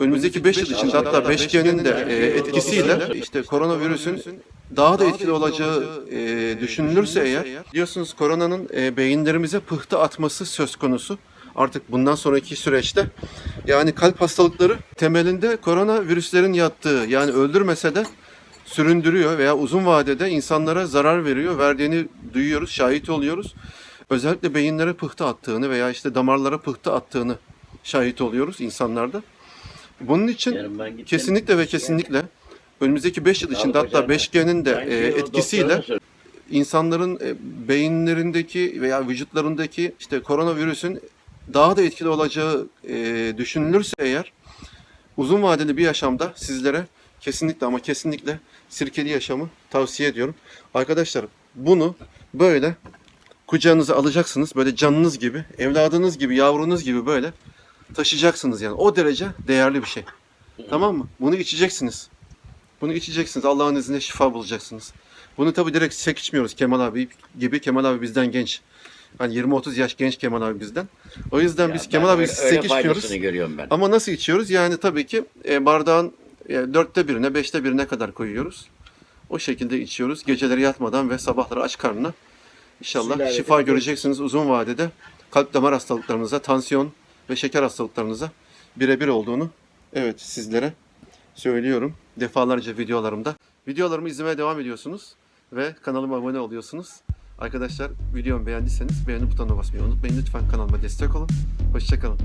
önümüzdeki 5 yıl içinde hatta 5G'nin de etkisiyle işte koronavirüsün daha da etkili olacağı e, düşünülürse eğer biliyorsunuz koronanın e, beyinlerimize pıhtı atması söz konusu. Artık bundan sonraki süreçte yani kalp hastalıkları temelinde koronavirüslerin yattığı yani öldürmese de süründürüyor veya uzun vadede insanlara zarar veriyor. Verdiğini duyuyoruz, şahit oluyoruz. Özellikle beyinlere pıhtı attığını veya işte damarlara pıhtı attığını şahit oluyoruz insanlarda. Bunun için kesinlikle ve kesinlikle önümüzdeki 5 yıl içinde hatta 5G'nin de e, etkisiyle insanların e, beyinlerindeki veya vücutlarındaki işte koronavirüsün daha da etkili olacağı e, düşünülürse eğer uzun vadeli bir yaşamda sizlere kesinlikle ama kesinlikle sirkeli yaşamı tavsiye ediyorum. Arkadaşlar bunu böyle kucağınıza alacaksınız böyle canınız gibi, evladınız gibi, yavrunuz gibi böyle taşıyacaksınız yani. O derece değerli bir şey. Tamam mı? Bunu içeceksiniz. Bunu içeceksiniz. Allah'ın izniyle şifa bulacaksınız. Bunu tabii direkt sek içmiyoruz Kemal abi gibi. Kemal abi bizden genç. Hani 20-30 yaş genç Kemal abi bizden. O yüzden Ya biz Kemal abi sek içmiyoruz. görüyorum ben. Ama nasıl içiyoruz? Yani tabii ki e, bardağın e, dörtte birine, beşte birine kadar koyuyoruz. O şekilde içiyoruz. Geceleri yatmadan ve sabahları aç karnına. İnşallah şifa göreceksiniz uzun vadede. Kalp damar hastalıklarınıza, tansiyon ve şeker hastalıklarınıza birebir olduğunu evet sizlere söylüyorum. Defalarca videolarımda. Videolarımı izlemeye devam ediyorsunuz ve kanalıma abone oluyorsunuz. Arkadaşlar videomu beğendiyseniz beğeni butonuna basmayı unutmayın. Lütfen kanalıma destek olun. Hoşçakalın.